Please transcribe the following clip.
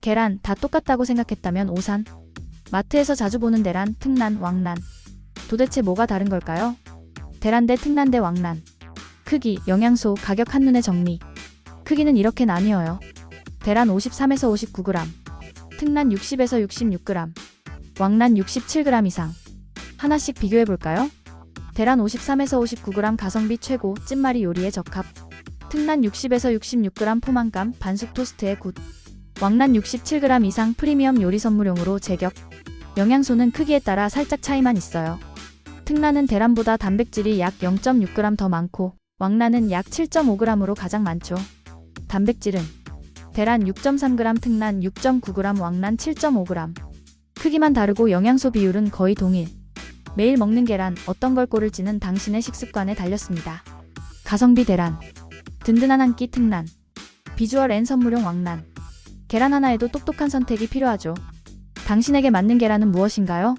계란 다 똑같다고 생각했다면 오산. 마트에서 자주 보는 대란, 특란, 왕란. 도대체 뭐가 다른 걸까요? 대란 대 특란 대 왕란. 크기, 영양소, 가격 한눈에 정리. 크기는 이렇게 나뉘어요. 대란 53에서 59g, 특란 60에서 66g, 왕란 67g 이상. 하나씩 비교해 볼까요? 대란 53에서 59g 가성비 최고, 찐말이 요리에 적합. 특란 60에서 66g 포만감, 반숙 토스트에 굿. 왕란 67g 이상 프리미엄 요리 선물용으로 제격. 영양소는 크기에 따라 살짝 차이만 있어요. 특란은 대란보다 단백질이 약 0.6g 더 많고, 왕란은 약 7.5g으로 가장 많죠. 단백질은 대란 6.3g, 특란 6.9g, 왕란 7.5g. 크기만 다르고 영양소 비율은 거의 동일. 매일 먹는 계란 어떤 걸 고를지는 당신의 식습관에 달렸습니다. 가성비 대란, 든든한 한 끼 특란, 비주얼 N 선물용 왕란. 계란 하나에도 똑똑한 선택이 필요하죠. 당신에게 맞는 계란은 무엇인가요?